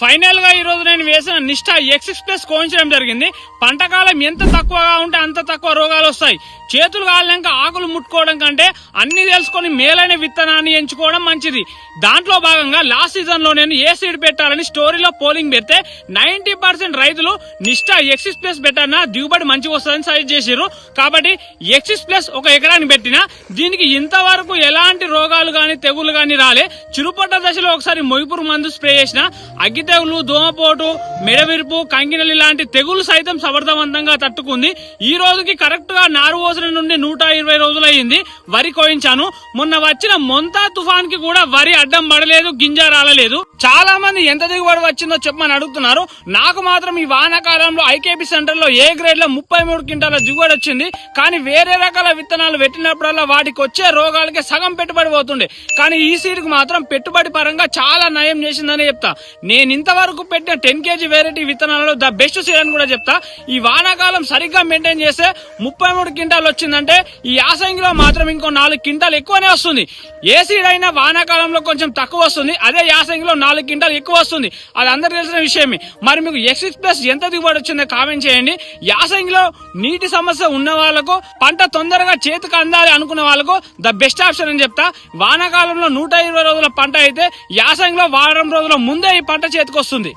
ఫైనల్గా ఈ రోజు నేను వేసిన నిష్ఠ ఎక్స్ ప్లస్ కోయించడం జరిగింది. పంట కాలం ఎంత తక్కువగా ఉంటే అంత తక్కువ రోగ రోగాలు వస్తాయి. చేతులు కాలినాక ఆకులు ముట్టుకోవడం కంటే అన్ని తెలుసుకొని మేలైన విత్తనాన్ని ఎంచుకోవడం మంచిది. దాంట్లో భాగంగా లాస్ట్ సీజన్లో నేను ఏ సీడ్ పెట్టాలని స్టోరీలో పోలింగ్ పెడితే నైన్టీ పర్సెంట్ రైతులు నిష్ఠ ఎక్సిస్ ప్లస్ పెట్టానా దిగుబడి మంచిగా వస్తుందని సజెస్ట్ చేశారు. కాబట్టి ఎక్సిస్ ప్లస్ ఒక ఎకరాన్ని పెట్టిన దీనికి ఇంతవరకు ఎలాంటి రోగాలు గాని తెగులు గాని రాలే. చిరుపట్ట దశలో ఒకసారి మొయిపురు మందు స్ప్రే చేసిన అగ్గి తెగులు దోమపోటు మెడవిరుపు కంగినలి లాంటి తెగులు సైతం సమర్థవంతంగా తట్టుకుంది. ఈ రోజుకి కరెక్ట్ దాదాపుగా నారు పోసిన నుండి నూట ఇరవై రోజులు అయింది వరి కోయించాను. మొన్న వచ్చిన మొంతా తుఫాన్కి కూడా వరి అడ్డం పడలేదు గింజ రాలలేదు. చాలా మంది ఎంత దిగుబడి వచ్చిందో చెప్పమని అడుగుతున్నారు. నాకు మాత్రం ఈ వానాకాలంలో ఐకేపీ సెంటర్లో ఏ గ్రేడ్లో ముప్పై మూడు క్వింటాల దిగుబడి వచ్చింది. కానీ వేరే రకాల విత్తనాలు పెట్టినప్పుడల్లా వాటికి వచ్చే రోగాలకి సగం పెట్టుబడి పోతుండే. కానీ ఈ సీడ్కు మాత్రం పెట్టుబడి పరంగా చాలా నయం చేసిందని చెప్తా. నేను ఇంతవరకు పెట్టిన టెన్ కేజీ వెరైటీ విత్తనాలలో ద బెస్ట్ సీడ్ అని కూడా చెప్తా. ఈ వానాకాలం సరిగ్గా మెయింటైన్ చేస్తే ముప్పై మూడు క్వింటాలు వచ్చిందంటే ఈ యాసంగిలో మాత్రం ఇంకో నాలుగు క్వింటాలు ఎక్కువనే వస్తుంది. ఏ సీడ్ అయినా వానాకాలంలో కొంచెం తక్కువ వస్తుంది. అదే యాసంగిలో నాలుగు క్వింటాలు ఎక్కువ వస్తుంది. అది అందరికి తెలిసిన విషయమే. మరి మీకు ఎక్సిస్ ప్లస్ ఎంత దిగుబడి వచ్చిందో కామెంట్ చేయండి. యాసంగిలో నీటి సమస్య ఉన్న వాళ్ళకు పంట తొందరగా చేతికి అందాలి అనుకున్న వాళ్ళకు ద బెస్ట్ ఆప్షన్ అని చెప్తా. వానాకాలంలో నూట ఇరవై రోజుల పంట అయితే యాసంగిలో వారం రోజుల ముందే ఈ పంట చేతికి వస్తుంది.